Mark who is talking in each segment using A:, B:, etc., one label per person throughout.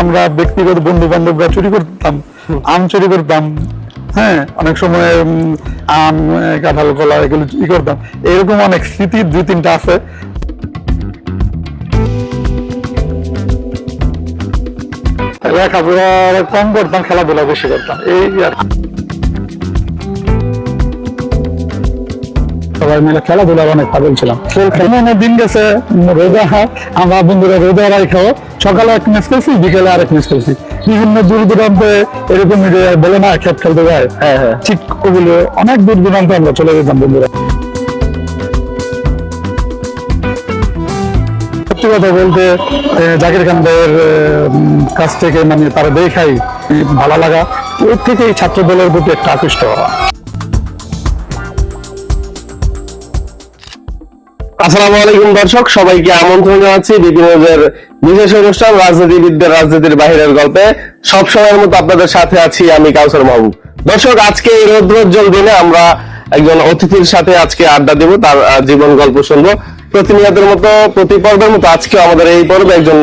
A: আমরা ব্যক্তিগত বন্ধু বান্ধবরা চুরি করতাম, আম চুরি করতাম হ্যাঁ অনেক সময় আম কাঁঠাল, কলা এগুলো ই করতাম। এরকম অনেক স্মৃতি দুই তিনটা আছে। লেখাপড়া কম করতাম, খেলাধুলা বেশি করতাম, এই আর সবাই মিলে খেলাধুলার অনেক পাগল ছিলাম। অনেক দিন গেছে। রোজা আমরা বন্ধুরা রোজা রাখাও সকালে এক ম্যাচ খেলছি বিকেলে আরেক ম্যাচ খেলছি। বিভিন্ন দূর দূরান্তে এরকম বলে না খেপ খেলতে যায়। হ্যাঁ হ্যাঁ। ঠিক ওগুলো অনেক দূর দূরান্তে আমরা চলে যেতাম বন্ধুরা। সত্যি কথা বলতে জাকির খান ভাইয়ের কাছ থেকে মানে তারা দেখাই ভালো লাগা। ওর থেকে এই ছাত্র দলের প্রতি একটা আকৃষ্ট হওয়া।
B: আসসালামু আলাইকুম দর্শক, সবাইকে আমন্ত্রণ জানাচ্ছি বিপিনের বিশেষ অনুষ্ঠান রাজনীতিবিদদের রাজনীতির বাহিরের গল্পে। সব সময়ের মতো আপনাদের সাথে আছি আমি কাউসার মাহবুব দর্শক, আজকে এই রৌদ্রোজ্জ্বল দিনে আমরা একজন অতিথির সাথে আজকে আড্ডা দেব, তার জীবন গল্প শুনব। প্রতিনিয়তের মতো প্রতি পর্বের মতো আজকে আমাদের এই পর্বে একজন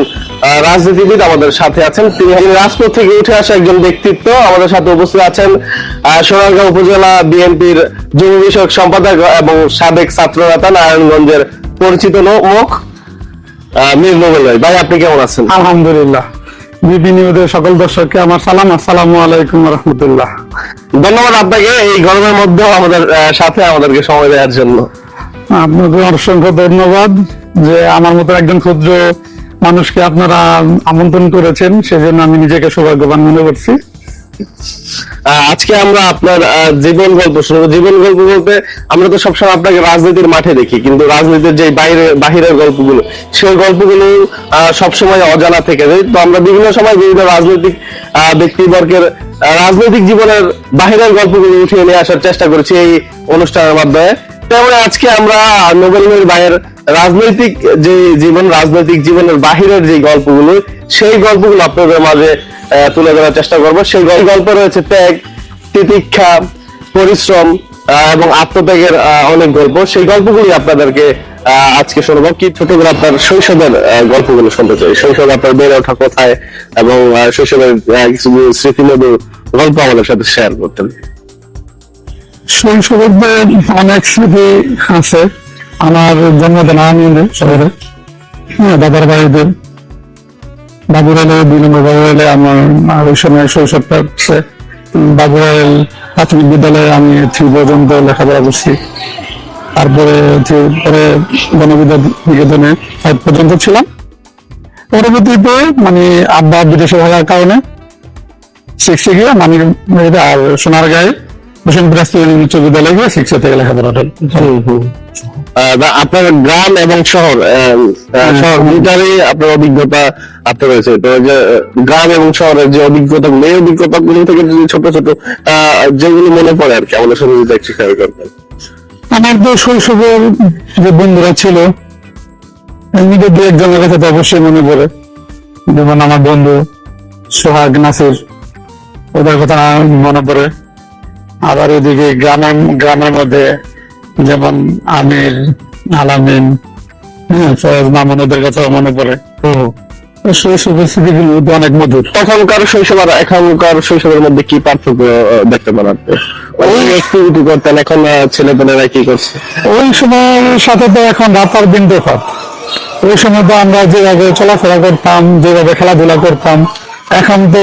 B: রাজনীতিবিদ আমাদের সাথে আছেন। তিনি হলেন রাজপথ থেকে উঠে আসা একজন ব্যক্তিত্ব। আমাদের সাথে উপস্থিত আছেন সোনারগাঁও উপজেলা বিএনপির যুব বিষয়ক সম্পাদক এবং সাবেক ছাত্র নেতা নারায়ণগঞ্জের পরিচিত মুখ মীর নোবেল ভাই। ভাই আপনি কেমন আছেন?
A: আলহামদুলিল্লাহ। নিউজের সকল দর্শককে আমার সালাম আসসালামু আলাইকুম রহমতুল্লাহ।
B: ধন্যবাদ আপনাকে এই গরমের মধ্যেও আমাদের সাথে আমাদেরকে সময় দেওয়ার জন্য।
A: আপনাকে অসংখ্য ধন্যবাদ যে আমার মতো একজন ক্ষুদ্র মানুষকে আপনারা আমন্ত্রণ করেছেন, সেজন্য আমি নিজেকে সৌভাগ্যবান মনে করছি।
B: আজকে আমরা আপনার জীবন গল্প জীবন গল্প বলতে আমরা তো সবসময় আপনাকে রাজনীতির মাঠে দেখি, কিন্তু রাজনীতির যে বাইরে, বাহিরের গল্পগুলো, সেই গল্পগুলো সবসময় অজানা থেকে যায়। তো আমরা বিভিন্ন সময় বিভিন্ন রাজনৈতিক ব্যক্তিবর্গের রাজনৈতিক জীবনের বাহিরের গল্পগুলো উঠিয়ে নিয়ে আসার চেষ্টা করেছি এই অনুষ্ঠানের মাধ্যমে। তেমন আজকে আমরা নোবেলের রাজনৈতিক যে জীবন, রাজনৈতিক জীবনের বাহিরের যে গল্পগুলো, সেই গল্পগুলো আপনাদের মাঝে তুলে ধরার চেষ্টা করব। সেই গল্প রয়েছে ত্যাগ, তিতিক্ষা, পরিশ্রম এবং আত্মত্যাগের অনেক গল্প। সেই গল্পগুলি আপনাদেরকে আজকে শোনাবো। কি ছোটবেলা আপনার শৈশবের গল্পগুলো শুনতে চাই? শৈশবে আপনার বেড়ে ওঠা কোথায়? এবং শৈশবের কিছু স্মৃতিমধুর গল্প আমাদের সাথে শেয়ার করতেন।
A: শৈশবের অনেক স্মৃতি আছে। আমার জন্মদিন আনন্দে শহরে হ্যাঁ দাদার বাড়িতে বাবুরালে, দুই নম্বর বাবুরালে আমার ওই সময় শৈশবটা হচ্ছে বাবুরাল প্রাথমিক বিদ্যালয়ে আমি থ্রি পর্যন্ত লেখাপড়া করছি। তারপরে পরে গণবিদ্যা নিকেতনে ফাইভ পর্যন্ত ছিলাম। পরবর্তীতে মানে আব্বা বিদেশে থাকার কারণে সিক্সে গিয়ে মানে আর সোনার গায়ে উচ্চ বিদ্যালয়ে থেকে লেখাপড়া।
B: আপনার গ্রাম এবং শহর শহর দুটারই আপনার অভিজ্ঞতা আপনার রয়েছে। তো যে গ্রাম এবং শহরের যে অভিজ্ঞতা গুলো এই অভিজ্ঞতা গুলো থেকে যদি ছোট ছোট যেগুলো মনে পড়ে আর কি আমাদের সাথে যদি একটু শেয়ার করতেন
A: আমার তো শৈশবের যে বন্ধুরা ছিল এমনিতে দু একজনের কথা তো অবশ্যই মনে পড়ে। যেমন আমার বন্ধু সোহাগ নাসির ওদের কথা মনে পড়ে। আবার এদিকে গ্রামের গ্রামের মধ্যে যেমন আমির আলামিন হ্যাঁ ফয়েজ মামুন ওদের কথা মনে পড়ে। শৈশবের স্মৃতিগুলো অনেক মধুর।
B: তখনকার শৈশব আর এখনকার শৈশবের মধ্যে কি পার্থক্য দেখতে পান আপনি? ওই অ্যাক্টিভিটি করতেন এখন ছেলে পেলেরা কি করছে?
A: ওই সময়ের সাথে তো এখন রাত আর দিন তফাৎ ওই সময় তো আমরা যেভাবে চলাফেরা করতাম যেভাবে খেলাধুলা করতাম এখন তো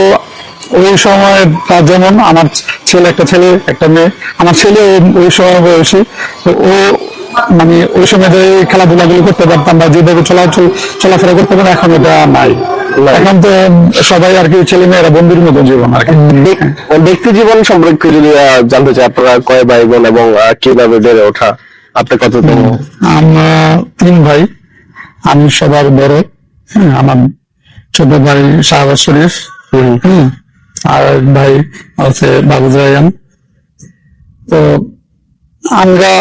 A: ওই সময় যেমন আমার ছেলে একটা ছেলে একটা মেয়ে আমার ছেলে ওই সময় বয়সী তো ও মানে ওই সময় যে খেলাধুলা গুলো করতে পারতাম বা যেভাবে চলাচল চলাফেরা করতে পারতাম এখন এটা নাই। এখন তো সবাই আর কি ছেলে মেয়েরা বন্ধুর মতো জীবন আর কি।
B: ব্যক- ব্যক্তি জীবন সম্পর্কে যদি জানতে চাই আপনারা কয় ভাই বোন এবং কীভাবে বেড়ে ওঠা? আপনি কততম
A: আমরা তিন ভাই। আমি সবার বড়। হ্যাঁ, আমার ছোট ভাই শাহবাজ শরীফ। হুম, আর ভাই হচ্ছে বাবুজ রায়ান তো আমরা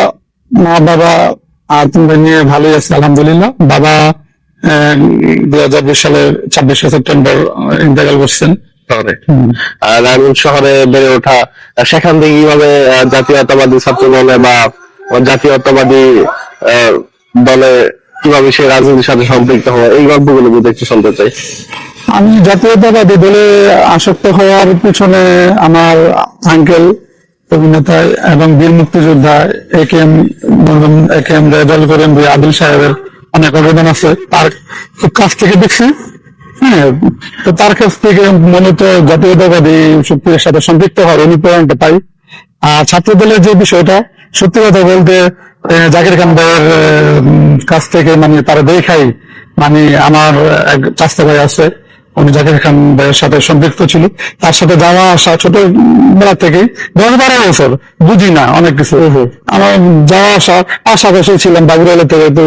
A: মা, বাবা আর ভাই নিয়ে ভালোই আছি, আলহামদুলিল্লাহ। বাবা দুই হাজার বিশ সালের ছাব্বিশে সেপ্টেম্বর ইন্তেকাল করছেন।
B: শহরে আর রায়গঞ্জ শহরে বেড়ে ওঠা সেখান থেকে কীভাবে জাতীয়তাবাদী ছাত্র দলে বা জাতীয়তাবাদী দলে কীভাবে সে রাজনীতির সাথে সম্পৃক্ত হওয়া, এই গল্পগুলো যদি একটু শুনতে চাই।
A: আমি জাতীয়তাবাদী দলে আসক্ত হওয়ার পিছনে আমার আঙ্কেল অভিনেতা এবং বীর মুক্তিযোদ্ধা A K M A K M Rezal করেন ভাই আদিল সাহেবের অনেক অবদান আছে। তার খুব কাছ থেকে দেখছি। হ্যাঁ তার কাছ থেকে মূলত জাতীয়তাবাদী শক্তির সাথে সম্পৃক্ত হওয়ার অনুপ্রেরণাটা পাই। আর ছাত্র দলের যে বিষয়টা, সত্যি কথা বলতে জাকির খান ভাইয়ের কাছ থেকে মানে তারা দেখাই মানে আমার এক চাস্তা ভাই আছে। উনি জাকির খান ভাইয়ের সাথে সম্পৃক্ত ছিল। তার সাথে যাওয়া আসা ছোট বেলা থেকে দশ বারো বছর বুঝি না অনেক কিছু। আমার যাওয়া আসা পাশাপাশি ছিলাম বাবুরাইলে থেকে তো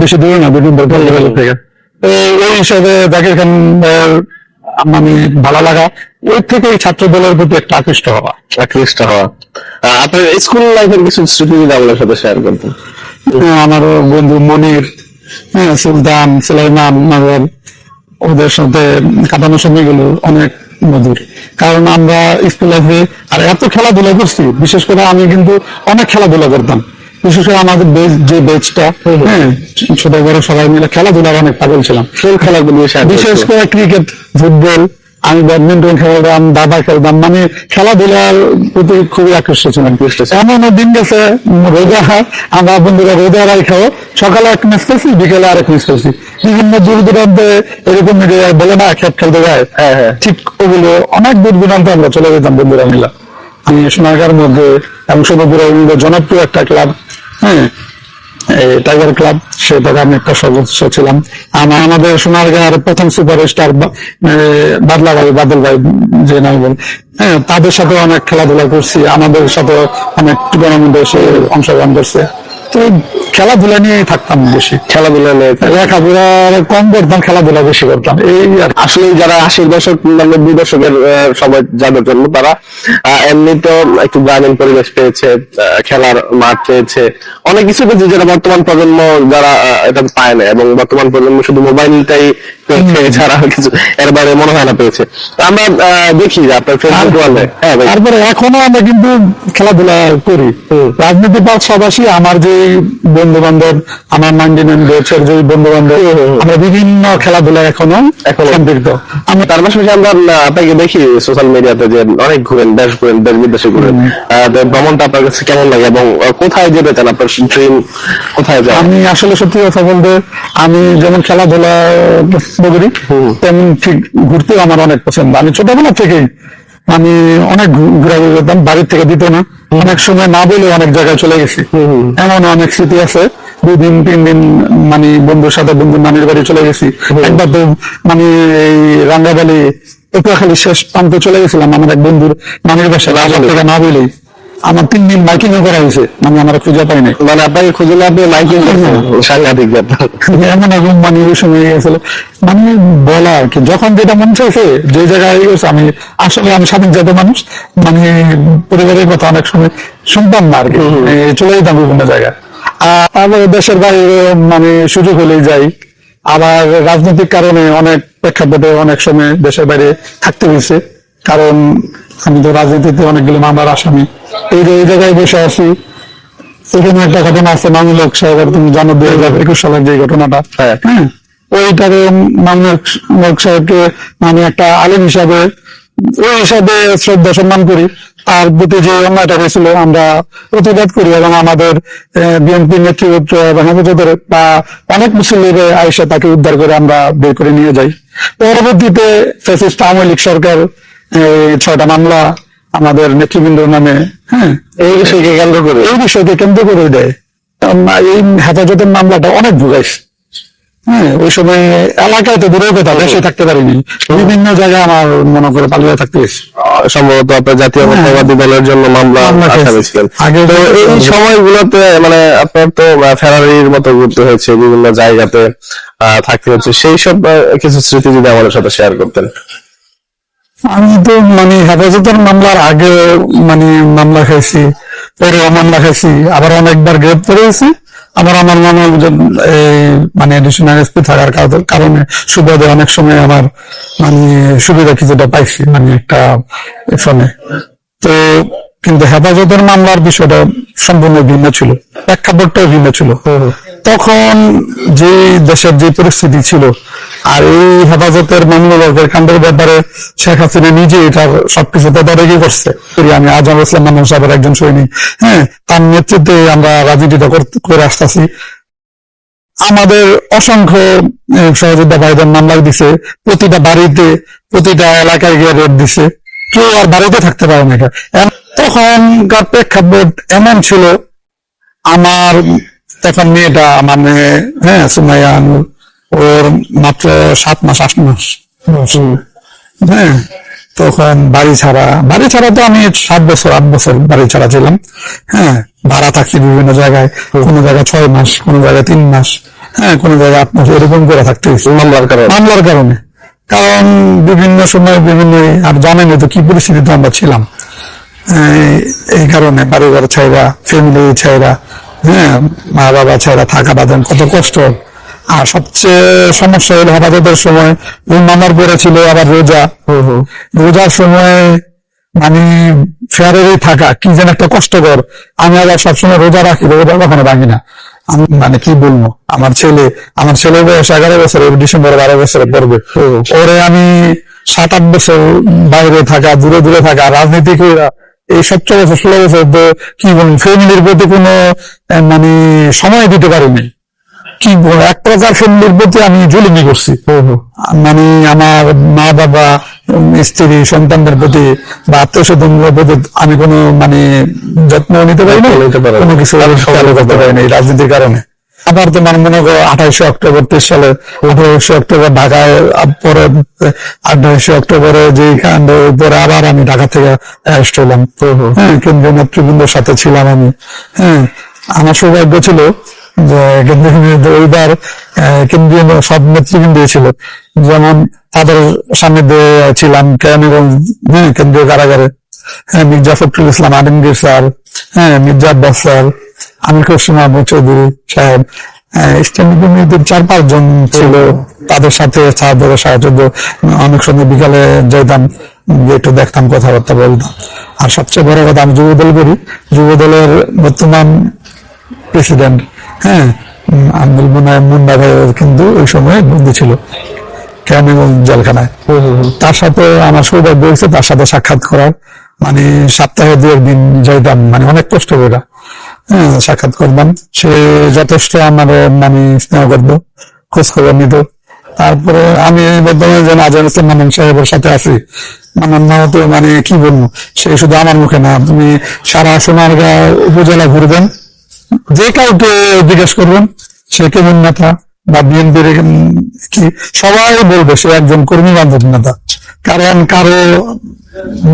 A: বেশি দূরে না দুদিন বাবুরাইলে থেকে। তো এই হিসাবে জাকির খান মানে ভালো লাগা ওই থেকেই ছাত্র দলের প্রতি একটা আকৃষ্ট হওয়া।
B: আকৃষ্ট হওয়া। আপনার স্কুল লাইফের কিছু স্মৃতি যদি আমাদের সাথে শেয়ার করতেন।
A: হ্যাঁ, আমার বন্ধু মনির হ্যাঁ সুলতান সুলাইমান ওদের সাথে কাটানো সময়গুলো অনেক মধুর। কারণ আমরা স্কুল লাইফে আর এত খেলাধুলা করছি বিশেষ করে আমি কিন্তু অনেক খেলাধুলা করতাম। বিশেষ করে আমাদের বেচ যে বেচটা হ্যাঁ ছোট বড় সবাই মিলে খেলাধুলার অনেক পাগল ছিলাম।
B: খেলাগুলো
A: বিশেষ করে ক্রিকেট ফুটবল আমি ব্যাডমিন্টন খেলতাম দাবা খেলতাম মানে খেলাধুলার প্রতি খুবই আকৃষ্ট ছিলাম। এমন দিন গেছে রোজা আমরা বন্ধুরা রোজা রাই খাও সকালে এক ম্যাচ খেলছি বিকেলে আরেক ম্যাচ খেলছি। বিভিন্ন দূর দূরান্তে এরকম বলে না খেপ খেলতে যায়।
B: হ্যাঁ, হ্যাঁ।
A: ঠিক ওগুলো অনেক দূর দূরান্তে আমরা চলে যেতাম বন্ধুরা মিলা। আমি সোনারগাঁর মধ্যে এবং মধ্যে জনপ্রিয় একটা ক্লাব হ্যাঁ টাইগার ক্লাব সেটাকে আমি একটা সদস্য ছিলাম। আমার আমাদের সোনারগাঁর প্রথম সুপার স্টার বাদলা ভাই, বাদল ভাই, যে নাম বল। তাদের সাথে অনেক খেলাধুলা করছি। আমাদের সাথে অনেক টুর্নামেন্টে সে অংশগ্রহণ করছে। তো খেলাধুলা নিয়ে থাকতাম বেশি।
B: খেলাধুলা নিয়ে
A: লেখাপড়া কম করতাম খেলাধুলা বেশি করতাম। এই
B: আসলে যারা আশির দশক নব্বই দশকের আহ, সময় যাদের জন্য তারা আহ, তো একটু গ্রামীণ পরিবেশ পেয়েছে খেলার মাঠ পেয়েছে। অনেক কিছু পেয়েছে যেটা বর্তমান প্রজন্ম যারা এটা পায় না। এবং বর্তমান প্রজন্ম শুধু মোবাইলটাই ছাড়া কিছু এর বাইরে মনে হয় না পেয়েছে। আমরা দেখি আপনার ফেসবুক ওয়ালে হ্যাঁ
A: তারপরে এখনও আমরা কিন্তু খেলাধুলা করি। রাজনীতি পাশাপাশি আমার যে বন্ধু বান্ধব আমার নাইনটি নাইন যে বন্ধু বান্ধব আমরা বিভিন্ন খেলাধুলা
B: এখনও।
A: সম্পৃক্ত।
B: আমরা তার পাশাপাশি আমরা আপনাকে দেখি সোশ্যাল মিডিয়াতে যে অনেক ঘুরেন দেশ ঘুরেন দেশ বিদেশে ঘুরেন। ভ্রমণটা আপনার কাছে কেমন লাগে এবং কোথায় যেতে চান আপনার ড্রিম কোথায় যান
A: আমি আসলে সত্যি কথা বলতে আমি যেমন খেলাধুলা করি তেমন ঠিক ঘুরতেও আমার অনেক পছন্দ। আমি ছোটবেলা থেকেই আমি অনেক ঘোরাঘুরি করতাম বাড়ির থেকে দিত না। অনেক সময় না বলে অনেক জায়গায় চলে গেছি। এমন অনেক স্মৃতি আছে। দুই দিন তিন দিন মানে বন্ধুর সাথে বন্ধুর নানির বাড়ি চলে গেছি। একবার তো মানে এই রাঙ্গাবালি পটুয়াখালী শেষ প্রান্তে চলে গেছিলাম। আমার এক বন্ধুর নানির বাসায় না বলেই। আমার তিন দিন মাইকিং করা হয়েছে। মানে আমার খুঁজে পাই নাই।
B: মানে আপনাকে খুঁজে না আপনি মাইকিং সাংঘাতিক ব্যাপার।
A: এমন এখন মানে ওই সময় গেছিল মানে বলা আর কি। যখন যেটা মন চাইছে যে জায়গায় গেছে আমি আসলে আমি স্বাধীন জাতীয় মানুষ মানে পরিবারের কথা অনেক সময় শুনতাম না আর কি। চলে যেতাম বিভিন্ন জায়গায়। আর আবার দেশের বাইরে মানে সুযোগ হলেই যাই। আবার রাজনৈতিক কারণে অনেক প্রেক্ষাপটে অনেক সময় দেশের বাইরে থাকতে হয়েছে। কারণ আমি তো রাজনীতিতে অনেকগুলো মামলার আসামি। এই এই জায়গায় বসে আছি এখানে একটা ঘটনা আছে মামুলক সাহেবের তুমি জানো দুই হাজার একুশ সালের যে ঘটনাটা।
B: হ্যাঁ।
A: হ্যাঁ? ওইটাকে মামুলক সাহেবকে আমি একটা আলিম হিসাবে ওই হিসাবে শ্রদ্ধা সম্মান করি। তার প্রতি যে অন্যায়টা হয়েছিল আমরা প্রতিবাদ করি এবং আমাদের বিএনপি নেতৃত্ব এবং হেফাজতের বা অনেক মুসলিমে আইসা তাকে উদ্ধার করে আমরা বের করে নিয়ে যাই। পরবর্তীতে ফ্যাসিস্ট আওয়ামী লীগ সরকার ছয়টা মামলা আমাদের নেতৃবৃন্দর নামে হ্যাঁ?
B: এই বিষয়কে কেন্দ্র করে?
A: এই বিষয়কে কেন্দ্র করে দেয়। এই হেফাজতের মামলাটা অনেক ভুগাইছে। হ্যাঁ ওই সময় এলাকায় তো দূরের কথা দেশে থাকতে পারিনি। বিভিন্ন জায়গায় আমার মনে করে পালিয়ে থাকতে
B: সম্ভবত আপনার জাতীয় মতবাদী দলের জন্য মামলা ছিলেন তো এই সময়গুলোতে মানে আপনার তো ফেরারির মতো ঘুরতে হয়েছে বিভিন্ন জায়গাতে থাকতে হচ্ছে। সেই সব কিছু স্মৃতি যদি আমাদের সাথে শেয়ার করতেন।
A: আমি তো মানে হেফাজতের মামলার আগে মানে মামলা খাইছি পরে মামলা খাইছি আবার অনেকবার গ্রেপ্তার হয়েছি। আবার আমার মামা মানে এডিশনাল এসপি থাকার কারণে সুবাদে অনেক সময় আমার মানে সুবিধা কিছুটা পাইছি মানে একটা ফোনে তো কিন্তু হেফাজতের মামলার বিষয়টা সম্পূর্ণ ভিন্ন ছিল। প্রেক্ষাপটটাও ভিন্ন ছিল। তখন যে দেশের যে পরিস্থিতি ছিল আর এই হেফাজতের মামলার কাণ্ডের ব্যাপারে শেখ হাসিনা নিজে এটার সবকিছু তদারকি করছে। আমি আজম ইসলাম মামুন সাহেবের একজন সৈনিক হ্যাঁ তার নেতৃত্বে আমরা রাজনীতিটা করে আসতেছি। আমাদের অসংখ্য সহযোদ্ধা ভাইদের মামলা দিছে, প্রতিটা বাড়িতে, প্রতিটা এলাকায় গিয়ে রেড দিছে। কেউ আর বাড়িতে থাকতে পারে না তখনকার প্রেক্ষাপট এমন ছিল, আমার তখন মেয়েটা মানে হ্যাঁ সুমাইয়া ওর মাত্র সাত মাস আট মাস। হ্যাঁ তখন বাড়ি ছাড়া বাড়ি ছাড়া তো আমি সাত বছর আট বছর বাড়ি ছাড়া ছিলাম। হ্যাঁ ভাড়া থাকছি বিভিন্ন জায়গায়। কোনো জায়গায় ছয় মাস কোনো জায়গায় তিন মাস। হ্যাঁ কোনো জায়গায় আট মাস এরকম করে থাকতে
B: মামলার কারণে।
A: মামলার কারণে। কারণ বিভিন্ন সময় বিভিন্ন আর জানেন তো কি পরিস্থিতিতে আমরা ছিলাম। এই- এই কারণে বাড়িঘর ছাইরা ফ্যামিলি ছাইরা হ্যাঁ মা বাবা ছাইরা থাকা বাদেন কত কষ্ট। আর সবচেয়ে সমস্যা হলো হেফাজতের সময় ওই মামার পরে ছিল আবার রোজা। রোজার সময় মানে ফেয়ারেরই থাকা কি যেন একটা কষ্টকর। আমি আবার সবসময় রোজা রাখি রোজা কখনো ভাঙি না। আমি মানে কি বলব আমার ছেলে আমার ছেলে বয়স এগারো বছর ডিসেম্বর বারো বছরে পড়বে ওরে আমি সাত আট বছর বাইরে থাকা দূরে দূরে থাকা রাজনীতি এই সতেরো বছর ষোলো বছর তো কি বলব ফ্যামিলির প্রতি কোনো মানে সময় দিতে পারিনি। কি বলব, এক প্রকার ফ্যামিলির প্রতি আমি জুলুমি করছি। মানে আমার মা বাবা স্ত্রী সন্তানদের প্রতি বা আত্মীয় স্বজনদের প্রতি আমি কোনো মানে যত্ন নিতে পারি না কোনো কিছু করতে পারি না রাজনীতির কারণে। আবার তোমার মনে করো আঠাইশে অক্টোবর তেইশ সালে আঠাইশে অক্টোবর ঢাকায় পরে আঠাইশে অক্টোবরে যে কাণ্ড পরে আবার আমি ঢাকা থেকে অ্যারেস্ট হলাম। হ্যাঁ কেন্দ্রীয় নেতৃবৃন্দের সাথে ছিলাম আমি। হ্যাঁ আমার সৌভাগ্য ছিল যে কেন্দ্রীয় ওইবার কেন্দ্রীয় সব নেতৃবৃন্দ ছিল। যেমন তাদের সান্নিধ্যে ছিলাম কেরানীগঞ্জ হ্যাঁ কেন্দ্রীয় কারাগারে। হ্যাঁ মির্জা ফখরুল ইসলাম আলমগীর স্যার হ্যাঁ মির্জা আব্বাস স্যার আমির হোসেন আহমদ চৌধুরী সাহেব স্ট্যান্ডিং কমিটির চার পাঁচ জন ছিল। তাদের সাথে সাহায্য সাহায্য অনেক সময় বিকালে যেতাম একটু দেখতাম কথাবার্তা বলতাম। আর সবচেয়ে বড় কথা আমি যুবদল করি। যুবদলের বর্তমান প্রেসিডেন্ট হ্যাঁ আব্দুল মুনায় মুন্ডা ভাই কিন্তু ওই সময় বন্দী ছিল কেরানীগঞ্জ জেলখানায়। তার সাথে আমার সৌভাগ্য হয়েছে তার সাথে সাক্ষাৎ করার মানে সপ্তাহে দু একদিন যাইতাম মানে অনেক কষ্ট করে। সাক্ষাৎ করতাম সে যথেষ্ট আমার মানে স্নেহ করতো খোঁজ খবর নিত তারপরে আমি বর্তমানে যেন আজম ইসলাম সাহেবের সাথে আছি মানন তো মানে কি বলব, সে শুধু আমার মুখে না, তুমি সারা সোনারগাঁও উপজেলা ঘুরবেন, যে কাউকে জিজ্ঞেস করবেন, সে কেমন নেতা বা বিএনপির কি, সবাই বলবে সে একজন কর্মী বান্ধব নেতা। কারণ কারও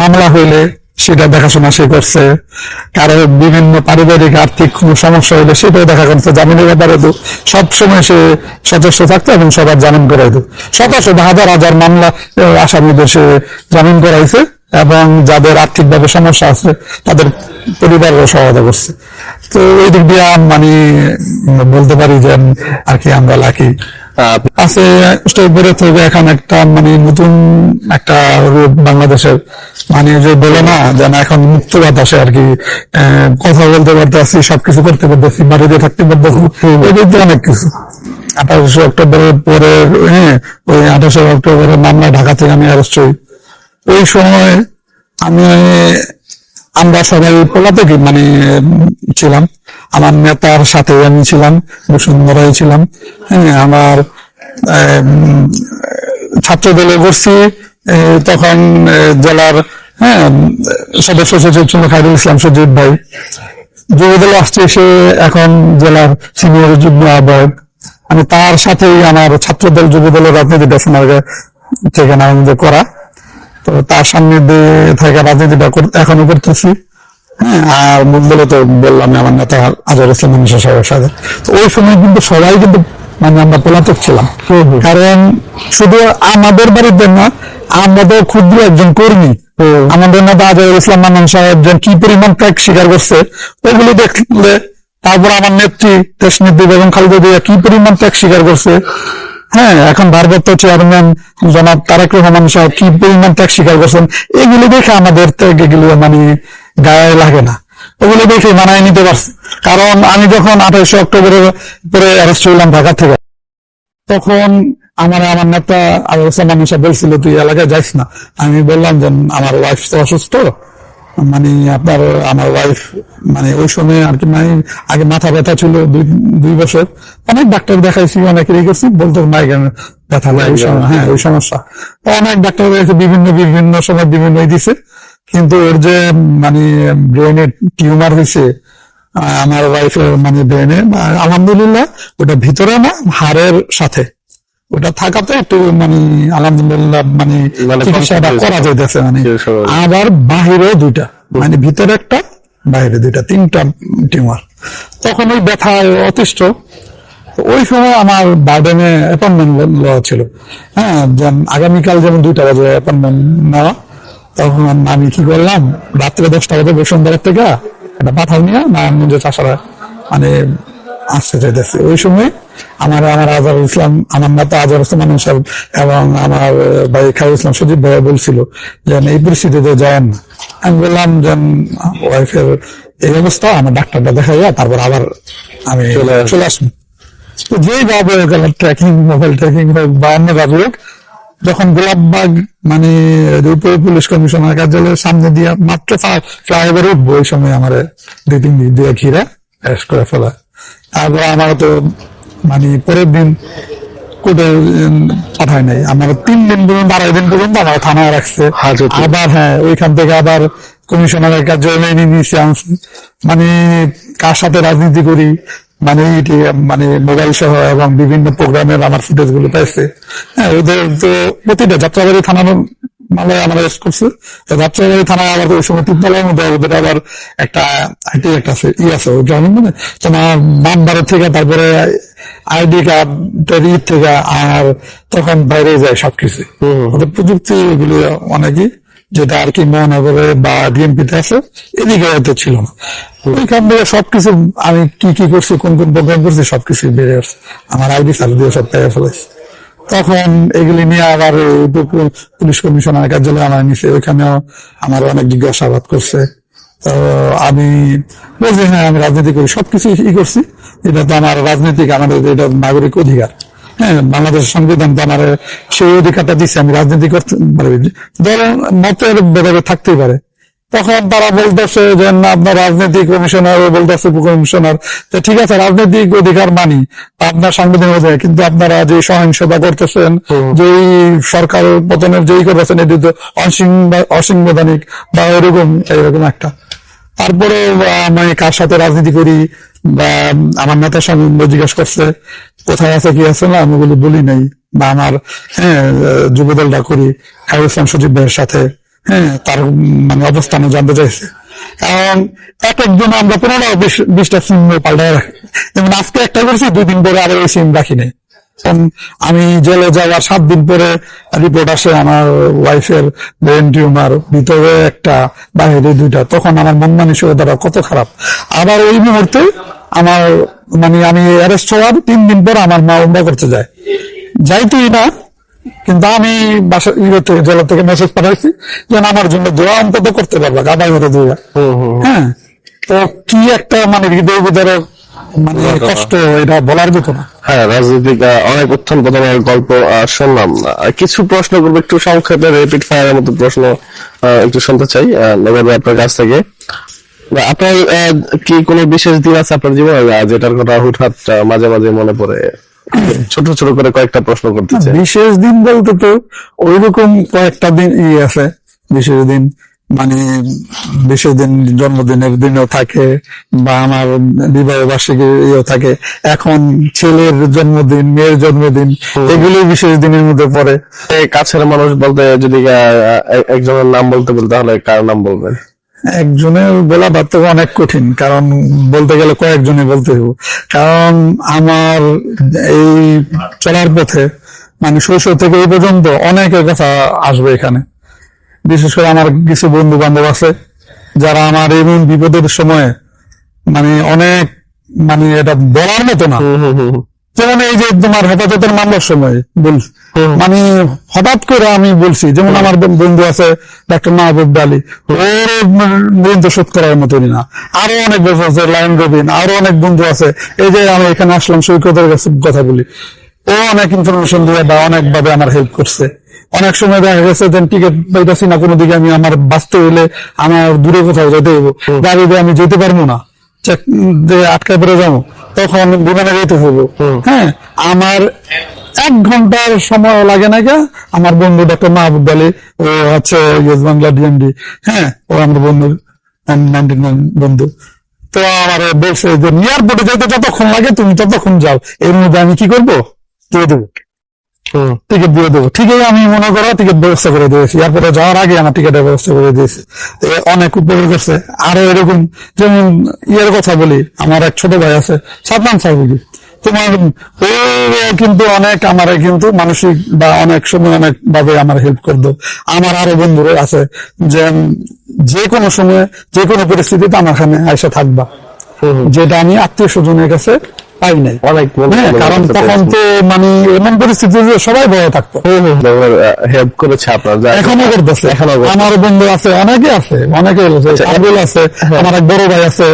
A: মামলা হইলে সেটা দেখাশোনা সে করছে। কারও বিভিন্ন পারিবারিক আর্থিক কোনো সমস্যা হইলে সেটাও দেখা করছে। জামিনের ব্যাপারে তো সবসময় সে সচেষ্ট থাকতো এবং সবার জামিন করাই দিত। শত শত হাজার হাজার মামলা আসামিদের সে জামিন করাইছে এবং যাদের আর্থিকভাবে সমস্যা আছে তাদের পরিবারও সহায়তা করছে। তো এই দিক দিয়ে মানে বলতে পারি যে আর কি আমরা লাকি। আছে উপরে থেকে এখন একটা মানে নতুন একটা রূপ বাংলাদেশের মানে যে বলে না যেন এখন মুক্ত বাতাসে আর কি কথা বলতে পারতেছি সবকিছু করতে পারতেছি বাড়িতে থাকতে পারতেছি অনেক কিছু। আঠাশে অক্টোবরের পরে হ্যাঁ ওই আঠাশে অক্টোবরের মামলা ঢাকা থেকে আমি অ্যারেস্ট হই। ওই সময় আমি আমরা সবাই পলাতকি মানে ছিলাম। আমার নেতার সাথে আমি ছিলাম বসুন্ধরায় ছিলাম। হ্যাঁ আমার ছাত্র দলে বসছি তখন জেলার হ্যাঁ সদস্য সচিব ছিল খাইরুল ইসলাম সজিব ভাই। যুবদলে আসছে সে এখন জেলার সিনিয়র যুগ্ম আহ্বায়ক। আমি তার সাথেই আমার ছাত্রদল যুবদলের রাজনীতিটা সোনারগাঁ থেকে আমাদের করা। তো তার সামনে দিয়ে থেকে রাজনীতিটা এখনও করতেছি। হ্যাঁ আর মূলদলে তো বললাম আমার নেতা আজর ইসলাম সাহেবের সাথে। তো ওই সময় কিন্তু সবাই কিন্তু মানে আমরা পলাতক ছিলাম। কারণ শুধু আমাদের বাড়িতে আমাদের ক্ষুদ্র একজন কর্মী আমাদের নেতা আজর ইসলাম মান্নান সাহেব যে কি পরিমাণ ত্যাগ স্বীকার করছে ওগুলো দেখলে তারপর আমার নেত্রী দেশ নেত্রী বেগম খালেদা জিয়া কি পরিমাণ ত্যাগ স্বীকার করছে? হ্যাঁ এখন ভারপ্রাপ্ত চেয়ারম্যান জনাব তারেক রহমান সাহেব কি পরিমাণ ত্যাগ স্বীকার করছেন এগুলো দেখে আমাদের ত্যাগ এগুলো মানে গায়ে লাগে না। ওগুলো দেখে মানায় নিতে পারছি। কারণ আমি যখন আঠাইশে অক্টোবরের পরে অ্যারেস্ট হইলাম ঢাকা থেকে তখন আমার আমার নেতা আবু সামান নিশা বলছিল তুই এলাকায় যাইস না। আমি বললাম যে আমার ওয়াইফ তো অসুস্থ। মানে আপনার আমার ওয়াইফ মানে ওই সময় আর কি মানে আগে মাথা ব্যথা ছিল দুই দুই বছর। অনেক ডাক্তার দেখাইছি অনেক করছি বলতো মাইগ্রেন ব্যথা হ্যাঁ ওই সমস্যা। তো অনেক ডাক্তার দেখাইছে বিভিন্ন বিভিন্ন সময় বিভিন্ন দিছে। কিন্তু ওর যে মানে ব্রেনের টিউমার হয়েছে আমার ওয়াইফের মানে ব্রেনে আলহামদুলিল্লাহ ওটা ভিতরে না হাড়ের সাথে। ওটা থাকাতে একটু মানে আলহামদুলিল্লাহ মানে
B: মানে
A: চিকিৎসাটা করা যাইতেছে মানে। আবার বাহিরে দুইটা মানে ভিতরে একটা বাইরে দুইটা তিনটা টিউমার। তখন ওই ব্যথায় অতিষ্ঠ। ওই সময় আমার বার্ডেনে অ্যাপয়েন্টমেন্ট নেওয়া ছিল। হ্যাঁ আগামীকাল যেমন দুইটা বাজে অ্যাপয়েন্টমেন্ট নেওয়া তখন আমি কি করলাম রাত্রে দশটা বাজে বসুন্ধরা থেকে একটা পাঠাও নিয়ে না নিজের চাষারা মানে আসতে চাইতেছে। ওই সময় আমার আমার আজহার ইসলাম আমার নেতা আজহার ইসলাম সাহেব এবং আমার ভাই খায়ুল ইসলাম সজীব ভাইয়া বলছিল যে এই পরিস্থিতিতে যায় না। আমি বললাম যে ওয়াইফের এই অবস্থা আমার ডাক্তারটা দেখা যায় তারপর আবার আমি
B: চলে আসব।
A: তো যেইভাবে গেল ট্র্যাকিং মোবাইল ট্র্যাকিং হোক বা অন্য হোক যখন গোলাপবাগ মানে উপর পুলিশ কমিশনার কার্যালয়ের সামনে দিয়ে মাত্র ফ্লাইওভার উঠবো ওই সময় আমার দুই তিন দিন দিয়ে ঘিরে অ্যারেস্ট করে ফেলা। তারপর আমার তো মানে পরের দিন কোর্টে পাঠায় নাই। আমার তিন দিন পর্যন্ত আড়াই দিন পর্যন্ত আমার থানায় রাখছে। আবার হ্যাঁ ওইখান থেকে আবার কমিশনারের কার্যালয়ে নিয়ে নিয়েছে। মানে কার সাথে রাজনীতি করি মানে এটি মানে মোবাইল সহ এবং বিভিন্ন প্রোগ্রামের আমার ফুটেজগুলো পাইছে। হ্যাঁ ওদের তো প্রতিটা যাত্রাবাড়ি থানার মালায় আমার অ্যারেস্ট করছে তো যাত্রাবাড়ি থানায় আবার ওই সময় তিনতলার মধ্যে ওদের আবার একটা আইটি একটা আছে ই আছে ওই মানে তোমার নাম্বারের থেকে তারপরে আইডি কার্ড ই থেকে আর তখন বাইরে যায় সবকিছু। ওদের প্রযুক্তি এগুলি অনেকই যেটা আর কি মহানগরে বা ডিএমপিতে আছে এদিকে হয়তো ছিল না। ওইখান থেকে সবকিছু আমি কি কি করছি কোন কোন প্রোগ্রাম করছি সবকিছু বেড়ে আসছে। আমার আইডি সার্চ দিয়ে সব পেয়ে ফেলেছি। তখন এগুলি নিয়ে আবার পুলিশ কমিশনার কার্যালয়ে আমার নিচে ওইখানেও আমার অনেক জিজ্ঞাসাবাদ করছে। আমি বলছি হ্যাঁ আমি রাজনীতি করি। সবকিছু ই করছি। এটা তো আমার রাজনৈতিক, আমাদের এটা নাগরিক অধিকার। হ্যাঁ বাংলাদেশের সংবিধান তো আমার সেই অধিকারটা দিচ্ছে, আমি রাজনীতি করতে পারবি ধরেন মতের ভেদাভেদ থাকতেই পারে। তখন তারা বলতেছে যে না আপনার রাজনৈতিক কমিশনার বলতেছে কমিশনার। তো ঠিক আছে রাজনৈতিক অধিকার মানি আপনার সাংবিধানিক অধিকার কিন্তু আপনারা যে সহিংসতা করতেছেন যেই সরকার পতনের যেই করতেছেন এটি তো অসংবিধা- অসাংবিধানিক বা এরকম এরকম একটা। তারপরে আমি কার সাথে রাজনীতি করি বা আমার নেতার সঙ্গে জিজ্ঞাসা করছে কোথায় আছে কি আছে? না আমি ওগুলো বলি নাই। বা আমার হ্যাঁ যুবদলটা করি খায়রুল ইসলাম সজীব ভাইয়ের সাথে। হ্যাঁ তার মানে অবস্থানে জানতে চাইছে। কারণ এক একজন আমরা বিশ- বিশটা সিম পাল্টায় রাখি। যেমন আজকে একটা করছি, দুই দিন পরে আরও ওই সিম রাখি নাই। আমি জেলে যাওয়ার সাত দিন পরে রিপোর্ট আসে আমার ওয়াইফের ব্রেন টিউমার ভিতরে একটা বাইরে দুইটা। তখন আমার মন মানসিকতাটা কত খারাপ। আবার ওই মুহূর্তে আমার মানে আমি অ্যারেস্ট হওয়ার তিন দিন পর আমার মা উমরা করতে যায়। যাইতেই না কিন্তু আমি বাসা ইয়ে থেকে জেলা থেকে মেসেজ পাঠাইছি যে না, আমার জন্য দোয়া অন্তত করতে পারবা গাবাই হতে দোয়া। হ্যাঁ? তো কি একটা মানে হৃদয় বিদারক মানে কষ্ট এটা বলার মতো না।
B: হ্যাঁ রাজনৈতিক অনেক উত্থান পতনের গল্প শুনলাম। কিছু প্রশ্ন করব একটু সংক্ষেপে রিপিট ফায়ারের মতো প্রশ্ন একটু শুনতে চাই নগর আপনার কাছ থেকে। আপনার কি কোনো বিশেষ দিন আছে আপনার জীবনে? যেটার কথা হুটহাট মাঝে মাঝে মনে পড়ে। ছোট ছোট করে কয়েকটা প্রশ্ন করতে চাই।
A: বিশেষ দিন বলতে তো ওইরকম কয়েকটা দিন ই আছে। বিশেষ দিন মানে বিশেষ দিন জন্মদিনের দিনও থাকে বা আমার বিবাহ বার্ষিকী ইয়েও থাকে। এখন ছেলের জন্মদিন মেয়ের জন্মদিন এগুলো বিশেষ দিনের মধ্যে পড়ে।
B: কাছের মানুষ বলতে যদি একজনের নাম বলতে বলতে তাহলে কার নাম বলবেন?
A: একজনের বলা বার্তা অনেক কঠিন, কারণ বলতে গেলে কয়েকজনে বলতে হবে কারণ আমার এই চলার পথে মানে শৈশব থেকে এই পর্যন্ত অনেকের কথা আসবে এখানে। বিশেষ করে আমার কিছু বন্ধু বান্ধব আছে, যারা আমার এমন বিপদের সময় মানে অনেক মানে এটা বলার মতো না। যেমন এই যে তোমার হেফাজতের মামলার সময় বল মানে হঠাৎ করে আমি বলছি যেমন আমার বন্ধু আছে ডাক্তার মাহবুব আলী ওর ঋণ তো শোধ করার মতনই না। আরও অনেক বন্ধু আছে লায়ন রবিন আরও অনেক বন্ধু আছে। এই যে আমি এখানে আসলাম সৈকতের কাছে কথা বলি ও অনেক ইনফরমেশন দিয়ে বা অনেক ভাবে আমার হেল্প করছে। অনেক সময় দেখা গেছে যে টিকিট পাইতেছি না কোনো দিকে আমি আমার বাঁচতে হইলে আমার দূরে কোথাও যেতে হইব। গাড়িতে আমি যেতে পারব না। চেক- যে আটকা পড়ে যাব। তখন বিমানে যেতে হ্যাঁ আমার এক ঘণ্টার সময় লাগে না কে আমার বন্ধু ডাক্তার মাহবুব আলী ও আছে ইয়েস বাংলা ডিএমডি হ্যাঁ ও আমার বন্ধু নাইনটি বন্ধু। তো আমার বলছে যে এয়ারপোর্টে যেতে যতক্ষণ লাগে তুমি ততক্ষণ যাও। এর মধ্যে আমি কি করব? দিয়ে দেবো। টিকিট দিয়ে দেবো। ঠিকই আমি মনে করো টিকিট ব্যবস্থা করে দিয়েছি। এরপরে যাওয়ার আগে আমার টিকিটের ব্যবস্থা করে দিয়েছি। অনেক উপকার করছে আরও এরকম যেমন ইয়ের কথা বলি আমার এক ছোট ভাই আছে সাদমান সাহেবুলি তোমার ও কিন্তু অনেক আমার কিন্তু মানসিক বা অনেক সময় অনেক ভাবে আমার হেল্প করতো। আমার আরও বন্ধুরা আছে যে যে কোনো সময় যে কোনো পরিস্থিতিতে আমার এখানে আইসা থাকবা। যেটা আমি আত্মীয় স্বজনের কাছে পাই নাই। হ্যাঁ, কারণ তখন তো মানে এমন পরিস্থিতি যে সবাই বড় থাকতো।
B: হেল্প করেছে আপনার
A: এখনও করতেছে। আমার বন্ধু আছে অনেকে আছে অনেকে
B: আচ্ছা,
A: আছে আমার এক বড় ভাই আছে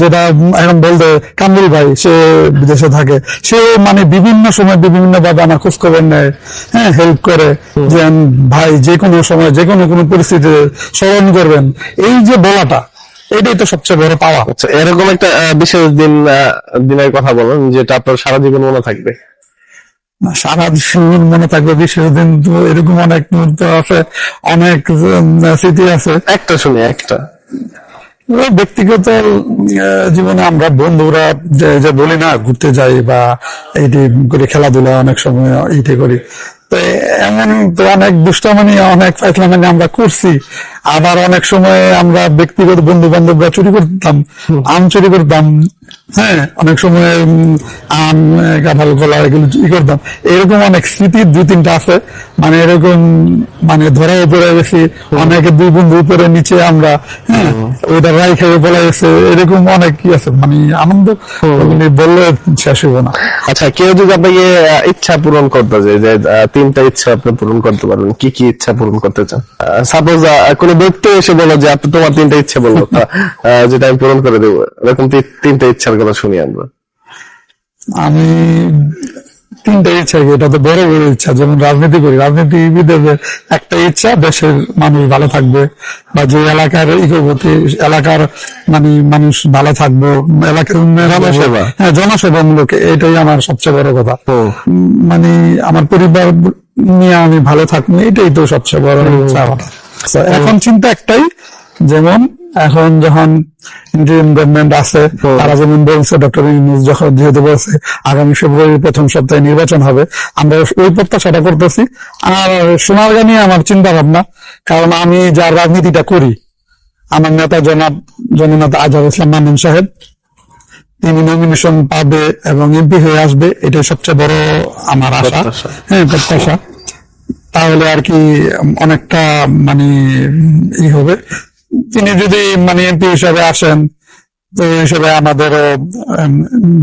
A: যেটা এখন বলতে কামরুল ভাই সে বিদেশে থাকে। সে মানে বিভিন্ন সময় বিভিন্ন ভাবে আমার খোঁজ খবর নেয় হ্যাঁ হেল্প করে যে ভাই যে কোনো সময় যে কোনো কোনো পরিস্থিতিতে স্মরণ করবেন। এই যে বলাটা এটাই তো সবচেয়ে বড় পাওয়া।
B: আচ্ছা, এরকম একটা বিশেষ দিন দিনের কথা বলেন যেটা আপনার সারা জীবন মনে থাকবে।
A: সারা জীবন মনে থাকবে বিশেষ দিন তো এরকম অনেক মুহূর্ত আছে অনেক স্মৃতি আছে।
B: একটা শুনি একটা।
A: ব্যক্তিগত জীবনে আমরা বন্ধুরা যে যে বলি না ঘুরতে যাই বা এইটি করে খেলাধুলা অনেক সময় এইটি করি। তো এমন তো অনেক দুষ্টামানি অনেক ফাইসলামানি আমরা করছি। আবার অনেক সময় আমরা ব্যক্তিগত বন্ধু বান্ধবরা চুরি করতাম আম চুরি করতাম। হ্যাঁ অনেক সময় আম কাঁঠাল কলা এগুলো ই করতাম। এরকম অনেক স্মৃতি দুই তিনটা আছে। মানে এরকম মানে ধরা পড়ে গেছি অনেকে দুই বন্ধু উপরে নিচে আমরা হ্যাঁ ওইটা রাই খেয়ে বলা গেছে এরকম অনেক কি আছে। মানে আনন্দ বললে শেষ হইব না।
B: আচ্ছা কেউ যদি আপনাকে ইচ্ছা পূরণ করতে চায় যে তিনটা ইচ্ছা আপনি পূরণ করতে পারবেন কি কি ইচ্ছা পূরণ করতে চান? সাপোজ কোন ব্যক্তি এসে বলো যে আপনি তোমার তিনটা ইচ্ছা বলল যেটা আমি পূরণ করে দেবো এরকম তিনটা তিনটা ইচ্ছার কথা শুনি আমরা
A: আমি তিনটা ইচ্ছা এটা তো বড় বড় ইচ্ছা যেমন রাজনীতি করি রাজনীতিবিদের একটা ইচ্ছা দেশের মানুষ ভালো থাকবে বা যে এলাকার ইকোগতি এলাকার মানে মানুষ ভালো থাকব এলাকার।
B: জনসেবা।
A: হ্যাঁ জনসেবামূলক এটাই আমার সবচেয়ে বড় কথা। মানে আমার পরিবার নিয়ে আমি ভালো থাকব এটাই তো সবচেয়ে বড় ইচ্ছা আমার। এখন চিন্তা একটাই যেমন এখন যখন ইন্ডিয়ান গভর্নমেন্ট আছে তারা যেমন বলছে ডক্টর ইউনুস যখন যেহেতু বলছে আগামী ফেব্রুয়ারি প্রথম সপ্তাহে নির্বাচন হবে আমরা ওই প্রত্যাশাটা করতেছি। আর সোনারগা নিয়ে আমার চিন্তা ভাবনা কারণ আমি যার রাজনীতিটা করি আমার নেতা জনাব জননেতা আজহার ইসলাম মামুন সাহেব তিনি নমিনেশন পাবে এবং এমপি হয়ে আসবে এটাই সবচেয়ে বড় আমার আশা। হ্যাঁ প্রত্যাশা। তাহলে আর কি অনেকটা মানে ই হবে। তিনি যদি মানে এমপি হিসাবে আসেন তো হিসাবে আমাদের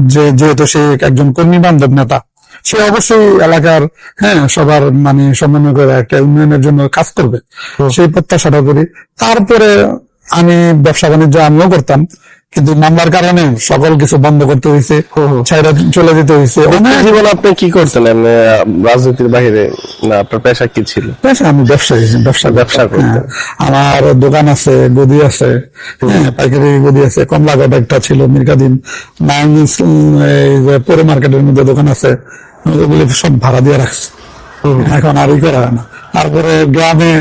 A: যে যেহেতু সে একজন কর্মী বান্ধব নেতা সে অবশ্যই এলাকার হ্যাঁ সবার মানে সমন্বয় করে একটা উন্নয়নের জন্য কাজ করবে। সেই প্রত্যাশাটা করি। তারপরে আমি ব্যবসা বাণিজ্য আমিও করতাম। কিন্তু মামলার কারণে সকল কিছু বন্ধ করতে হয়েছে ছাইরা চলে যেতে হয়েছে অনেক
B: জীবনে আপনি কি করতেন রাজনীতির বাইরে না আপনার পেশা কি ছিল?
A: পেশা আমি ব্যবসায়ী ব্যবসা
B: ব্যবসা করতেন।
A: হ্যাঁ, আমার দোকান আছে গদি আছে হ্যাঁ পাইকারি গদি আছে কমলাঘাট একটা ছিল মির্কাদিন যে পরে মার্কেটের মধ্যে দোকান আছে ওগুলি সব ভাড়া দিয়ে রাখছে। এখন আর ই করা হয় না। তারপরে গ্রামে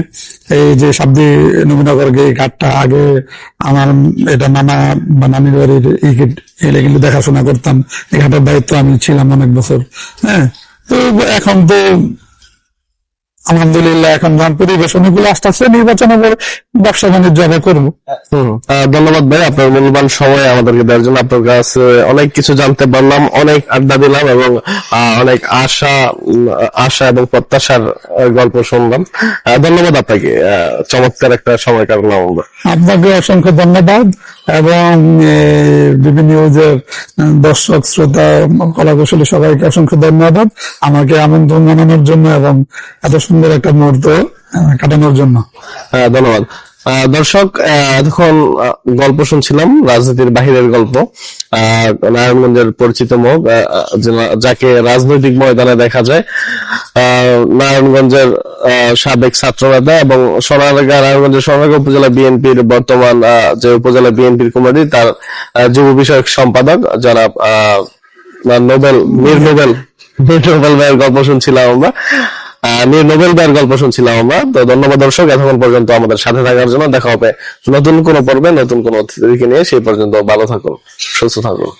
A: এই যে সাবদি নবীনগর গিয়ে ঘাটটা, আগে আমার এটা নানা বা নানির বাড়ির এলে কিন্তু দেখাশোনা করতাম। এই ঘাটের দায়িত্ব আমি ছিলাম অনেক বছর হ্যাঁ? তো এখন তো আলহামদুলিল্লাহ এখন পরিবেশ অনুকূল আসতেছে নির্বাচনের পর ব্যবসা বাণিজ্য আবার করব।
B: ধন্যবাদ ভাই আপনার মূল্যবান সময় আমাদেরকে দেওয়ার জন্য। আপনার কাছে অনেক কিছু জানতে পারলাম অনেক আড্ডা দিলাম এবং অনেক আশা আশা এবং প্রত্যাশার গল্প শুনলাম। ধন্যবাদ আপনাকে চমৎকার একটা সময় কাটালাম আমরা।
A: আপনাকে অসংখ্য ধন্যবাদ। এবং বিভিন্ন নিউজের দর্শক, শ্রোতা কলা কুশলী সবাইকে অসংখ্য ধন্যবাদ। আমাকে আমন্ত্রণ জানানোর জন্য এবং এত সুন্দর একটা মুহূর্ত কাটানোর জন্য।
B: হ্যাঁ ধন্যবাদ। দর্শক এতক্ষণ গল্প শুনছিলাম, রাজনীতির বাহিরের গল্প। নারায়ণগঞ্জের পরিচিত মুখ যাকে রাজনৈতিক ময়দানে দেখা যায়। নারায়ণগঞ্জের সাবেক ছাত্রনেতা এবং সোনারগাঁ, নারায়ণগঞ্জের সোনারগাঁ উপজেলা বিএনপির বর্তমান যে উপজেলা বিএনপির কমিটি, তার যুব বিষয়ক সম্পাদক যারা নোবেল মীর নোবেল নোবেল ভাইয়ের গল্প শুনছিলাম আমরা। আহ, মীর নোবেল ভাইয়ের গল্প শুনছিলাম আমরা। তো ধন্যবাদ দর্শক এতক্ষণ পর্যন্ত আমাদের সাথে থাকার জন্য দেখা হবে নতুন কোনো পর্বে নতুন কোন অতিথিকে নিয়ে। সেই পর্যন্ত ভালো থাকুন সুস্থ থাকুন।